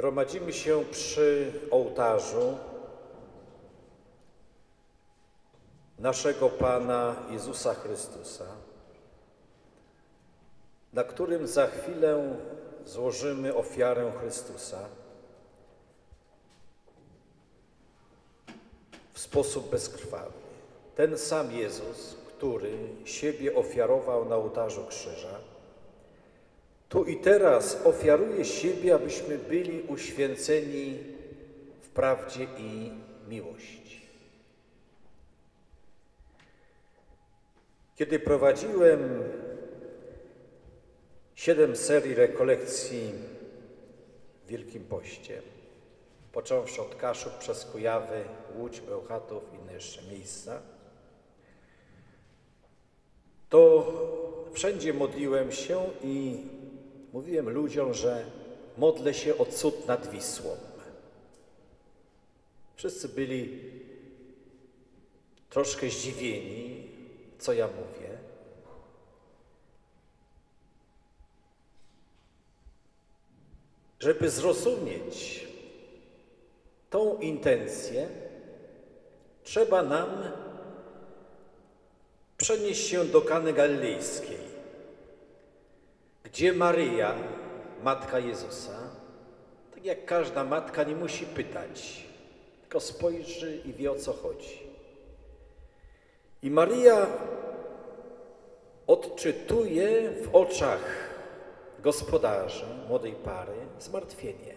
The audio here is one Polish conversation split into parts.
Gromadzimy się przy ołtarzu naszego Pana Jezusa Chrystusa, na którym za chwilę złożymy ofiarę Chrystusa w sposób bezkrwawy. Ten sam Jezus, który siebie ofiarował na ołtarzu krzyża, tu i teraz ofiaruje siebie, abyśmy byli uświęceni w prawdzie i miłości. Kiedy prowadziłem siedem serii rekolekcji w Wielkim Poście, począwszy od Kaszub przez Kujawy, Łódź, Bełchatów i inne jeszcze miejsca, to wszędzie modliłem się i mówiłem ludziom, że modlę się o cud nad Wisłą. Wszyscy byli troszkę zdziwieni, co ja mówię. Żeby zrozumieć tą intencję, trzeba nam przenieść się do Kany Galilejskiej, gdzie Maryja, matka Jezusa, tak jak każda matka, nie musi pytać, tylko spojrzy i wie o co chodzi. I Maryja odczytuje w oczach gospodarzy, młodej pary, zmartwienie.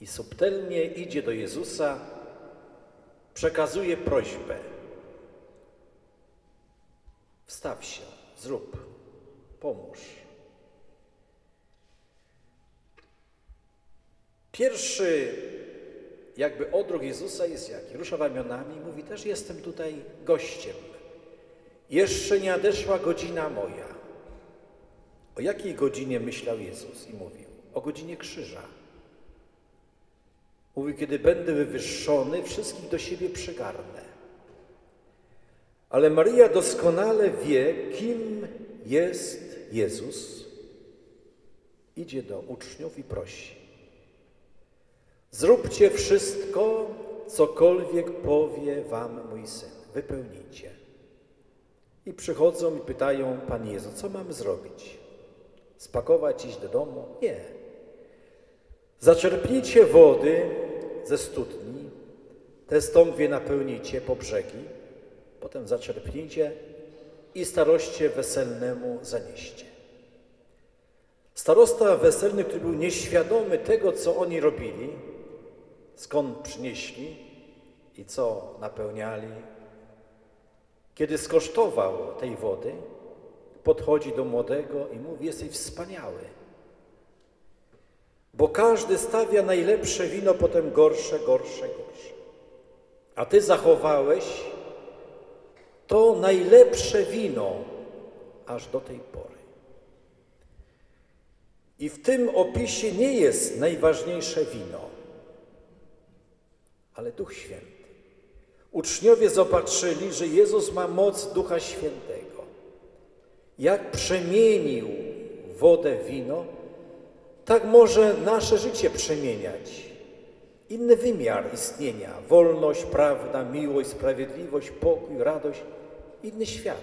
I subtelnie idzie do Jezusa, przekazuje prośbę. Wstaw się, zrób, pomóż. Pierwszy jakby odruch Jezusa jest jaki? Rusza ramionami i mówi też jestem tutaj gościem. Jeszcze nie nadeszła godzina moja. O jakiej godzinie myślał Jezus i mówił? O godzinie krzyża. Mówi, kiedy będę wywyższony, wszystkich do siebie przygarnę. Ale Maryja doskonale wie, kim jest Jezus. Idzie do uczniów i prosi. Zróbcie wszystko, cokolwiek powie wam mój syn. Wypełnijcie. I przychodzą i pytają Pan Jezu, co mamy zrobić? Spakować, iść do domu? Nie. Zaczerpnijcie wody ze studni, te stąpwie napełnijcie po brzegi, potem zaczerpnijcie i staroście weselnemu zanieście. Starosta weselny, który był nieświadomy tego, co oni robili, skąd przynieśli i co napełniali, kiedy skosztował tej wody, podchodzi do młodego i mówi: Jesteś wspaniały. Bo każdy stawia najlepsze wino, potem gorsze, gorsze, gorsze. A ty zachowałeś to najlepsze wino aż do tej pory. I w tym opisie nie jest najważniejsze wino, ale Duch Święty. Uczniowie zobaczyli, że Jezus ma moc Ducha Świętego. Jak przemienił wodę w wino, tak może nasze życie przemieniać. Inny wymiar istnienia, wolność, prawda, miłość, sprawiedliwość, pokój, radość, inny świat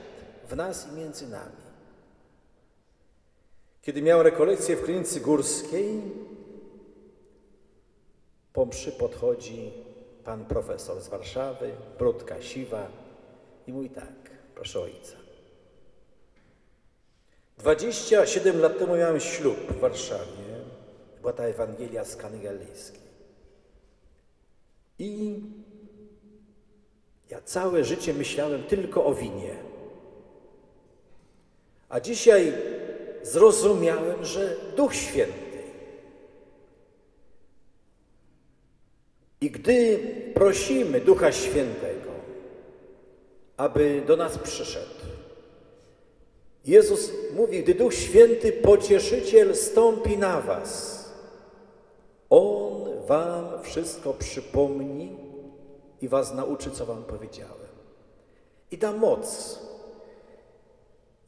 w nas i między nami. Kiedy miał rekolekcję w klinicy górskiej, po mszy podchodzi pan profesor z Warszawy, brudka siwa i mówi tak, proszę ojca. 27 lat temu miałem ślub w Warszawie. Była ta Ewangelia z. I ja całe życie myślałem tylko o winie. A dzisiaj zrozumiałem, że Duch Święty. I gdy prosimy Ducha Świętego, aby do nas przyszedł, Jezus mówi, gdy Duch Święty, pocieszyciel, stąpi na Was, On Wam wszystko przypomni i Was nauczy, co Wam powiedziałem. I da moc.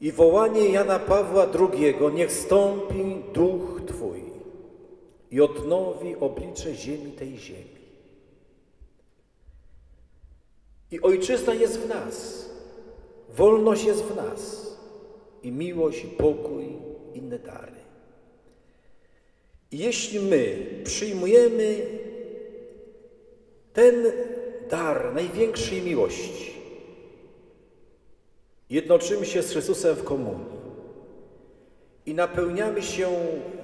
I wołanie Jana Pawła II, niech stąpi Duch Twój. i odnowi oblicze ziemi tej ziemi. I ojczyzna jest w nas, wolność jest w nas, i miłość, i pokój, inne dary. Jeśli my przyjmujemy ten dar największej miłości, jednoczymy się z Chrystusem w komunii i napełniamy się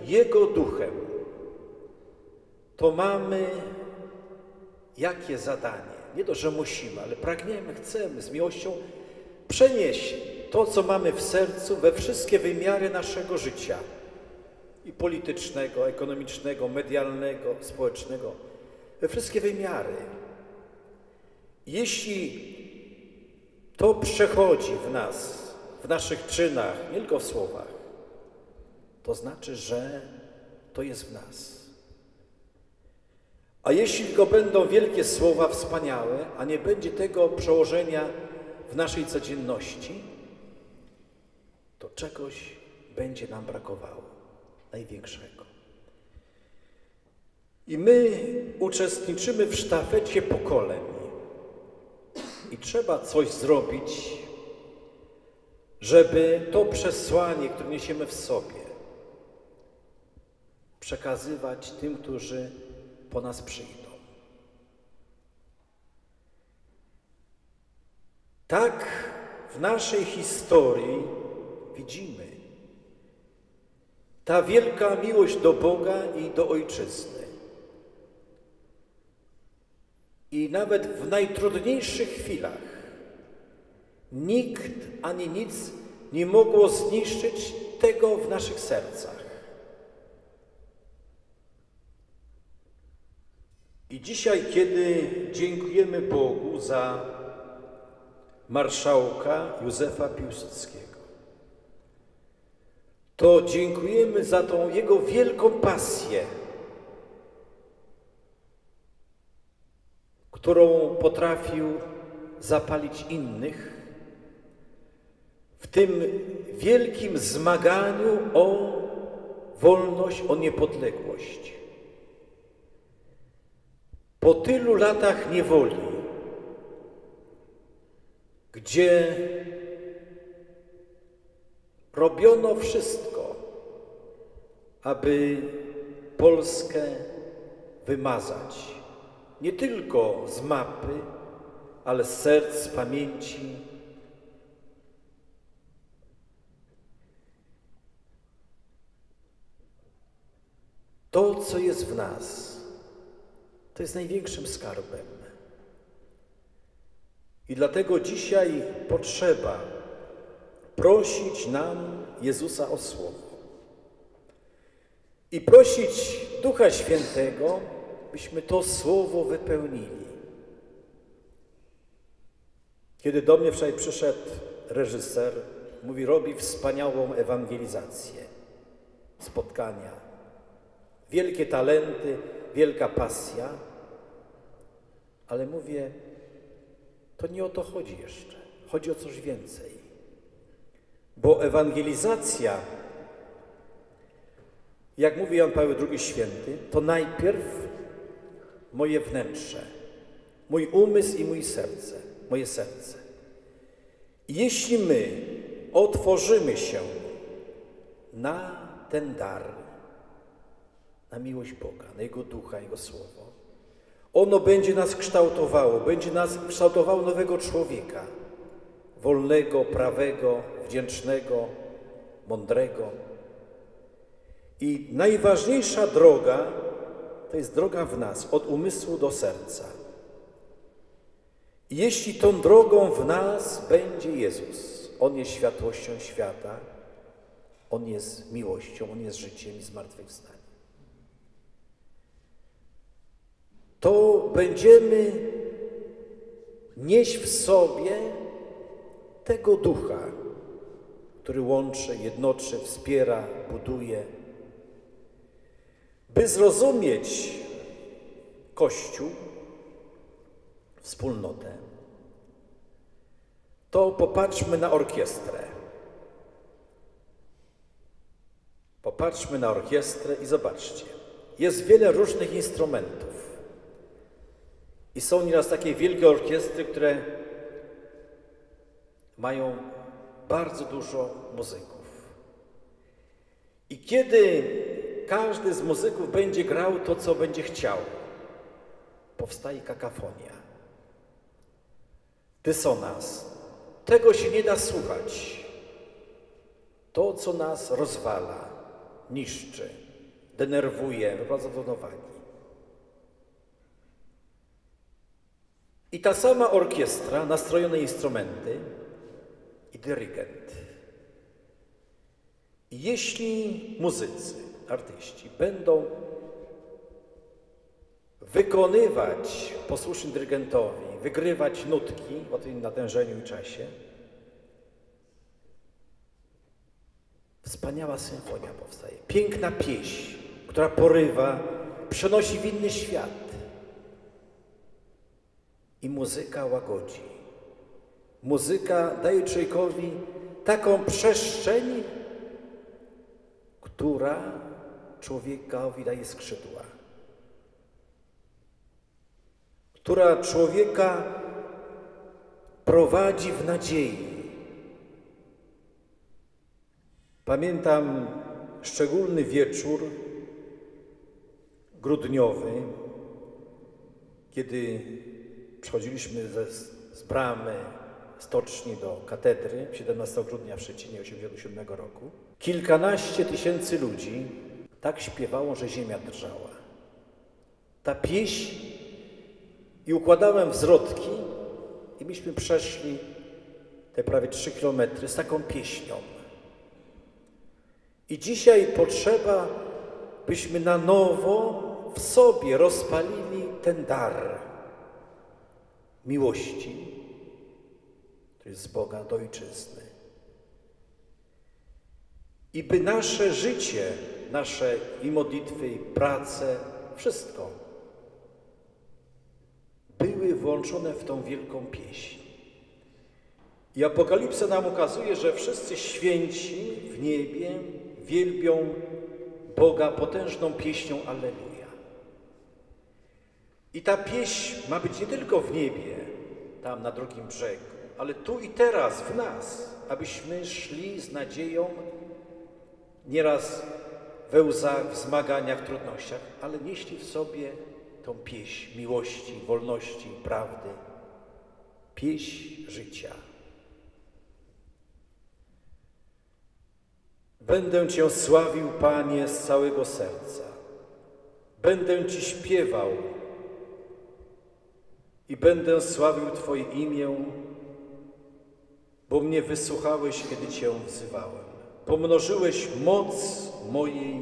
Jego duchem, to mamy jakie zadanie? Nie to, że musimy, ale pragniemy, chcemy z miłością przenieść to, co mamy w sercu, we wszystkie wymiary naszego życia i politycznego, ekonomicznego, medialnego, społecznego, we wszystkie wymiary. Jeśli to przechodzi w nas, w naszych czynach, nie tylko w słowach, to znaczy, że to jest w nas. A jeśli tylko będą wielkie słowa wspaniałe, a nie będzie tego przełożenia w naszej codzienności, to czegoś będzie nam brakowało największego. I my uczestniczymy w sztafecie pokoleń i trzeba coś zrobić, żeby to przesłanie, które niesiemy w sobie, przekazywać tym, którzy po nas przyjdą. Tak w naszej historii widzimy ta wielka miłość do Boga i do Ojczyzny. I nawet w najtrudniejszych chwilach nikt ani nic nie mogło zniszczyć tego w naszych sercach. I dzisiaj, kiedy dziękujemy Bogu za marszałka Józefa Piłsudskiego, to dziękujemy za tą jego wielką pasję, którą potrafił zapalić innych w tym wielkim zmaganiu o wolność, o niepodległość. Po tylu latach niewoli, gdzie robiono wszystko, aby Polskę wymazać, nie tylko z mapy, ale z serc, z pamięci. To, co jest w nas, to jest największym skarbem. I dlatego dzisiaj potrzeba prosić nam Jezusa o Słowo. I prosić Ducha Świętego, byśmy to Słowo wypełnili. Kiedy do mnie wczoraj przyszedł reżyser, mówi, robi wspaniałą ewangelizację, spotkania, wielkie talenty, wielka pasja, ale mówię, to nie o to chodzi jeszcze. Chodzi o coś więcej. Bo ewangelizacja, jak mówi Jan Paweł II Święty, to najpierw moje wnętrze, mój umysł i mój serce, moje serce. Jeśli my otworzymy się na ten dar, na miłość Boga, na Jego Ducha, Jego Słowo. Ono będzie nas kształtowało, będzie nas kształtowało nowego człowieka, wolnego, prawego, wdzięcznego, mądrego. I najważniejsza droga to jest droga w nas, od umysłu do serca. I jeśli tą drogą w nas będzie Jezus, On jest światłością świata, On jest miłością, On jest życiem i zmartwychwstaniem. to będziemy nieść w sobie tego ducha, który łączy, jednoczy, wspiera, buduje. By zrozumieć Kościół, wspólnotę, to popatrzmy na orkiestrę. Popatrzmy na orkiestrę i zobaczcie. jest wiele różnych instrumentów. I są nieraz takie wielkie orkiestry, które mają bardzo dużo muzyków. I kiedy każdy z muzyków będzie grał to, co będzie chciał, powstaje kakafonia, dysonans. Tego się nie da słuchać. To, co nas rozwala, niszczy, denerwuje, wyprowadza do równowagi. I ta sama orkiestra, nastrojone instrumenty i dyrygent. Jeśli muzycy, artyści będą wykonywać posłusznie dyrygentowi, wygrywać nutki o tym natężeniu i czasie, wspaniała symfonia powstaje. Piękna pieśń, która porywa, przenosi w inny świat. I muzyka łagodzi. Muzyka daje człowiekowi taką przestrzeń, która człowiekowi daje skrzydła. Która człowieka prowadzi w nadziei. Pamiętam szczególny wieczór grudniowy, kiedy przechodziliśmy ze, z bramy stoczni do katedry 17 grudnia w Szczecinie 1987 roku. Kilkanaście tysięcy ludzi tak śpiewało, że ziemia drżała. Ta pieśń i układałem wzrodki i myśmy przeszli te prawie trzy kilometry z taką pieśnią. I dzisiaj potrzeba, byśmy na nowo w sobie rozpalili ten dar miłości, który jest z Boga do ojczyzny. I by nasze życie, nasze i modlitwy, i prace, wszystko były włączone w tą wielką pieśń. I Apokalipsa nam ukazuje, że wszyscy święci w niebie wielbią Boga potężną pieśnią Alleluja. I ta pieśń ma być nie tylko w niebie, tam na drugim brzegu, ale tu i teraz w nas, abyśmy szli z nadzieją, nieraz we łzach, w zmaganiach, trudnościach, ale nieśli w sobie tą pieśń miłości, wolności, prawdy, pieśń życia. Będę Cię sławił, Panie, z całego serca. Będę Ci śpiewał i będę sławił Twoje imię, bo mnie wysłuchałeś, kiedy Cię wzywałem. Pomnożyłeś moc mojej